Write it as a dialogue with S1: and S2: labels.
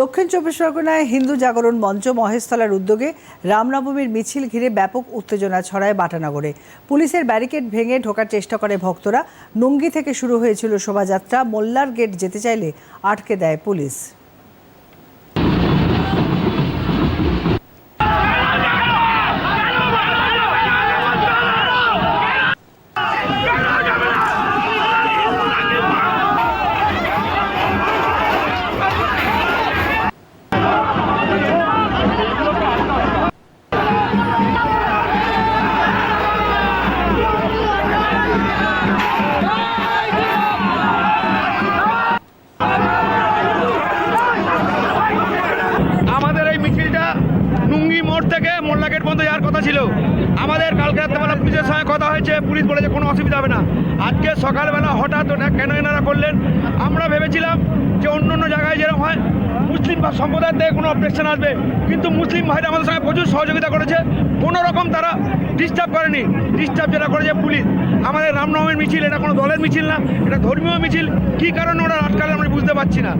S1: দক্ষিণ চব্বিশ পরগনায় হিন্দু জাগরণ মঞ্চ মহেশতলার উদ্যোগে রামনবমীর মিছিল ঘিরে ব্যাপক উত্তেজনা ছড়ায় বাটানগরে। পুলিশের ব্যারিকেড ভেঙে ঢোকার চেষ্টা করে ভক্তরা। নুঙ্গি থেকে শুরু হয়েছিল শোভাযাত্রা। মোল্লার গেট যেতে চাইলে আটকে দেয় পুলিশ।
S2: নুঙ্গি মোড় থেকে মোল্লা গেট পর্যন্ত যাওয়ার কথা ছিল। আমাদের কালকে রাত্রেবেলা পুলিশের সঙ্গে কথা হয়েছে, পুলিশ বলেছে কোনো অসুবিধা হবে না। আজকে সকালবেলা হঠাৎ ওটা কেন এনারা করলেন? আমরা ভেবেছিলাম যে অন্য অন্য জায়গায় যেরকম হয়, মুসলিম বা সম্প্রদায়ের থেকে কোনো অবজেকশন আসবে। কিন্তু মুসলিম ভাইরা আমাদের সঙ্গে প্রচুর সহযোগিতা করেছে। কোনো রকম তারা ডিস্টার্ব করেনি। ডিস্টার্ব যেটা করেছে পুলিশ। আমাদের রামনবমীর মিছিল, এটা কোনো দলের মিছিল না, এটা ধর্মীয় মিছিল। কী কারণে ওরা আটকালে আমরা বুঝতে পারছি না।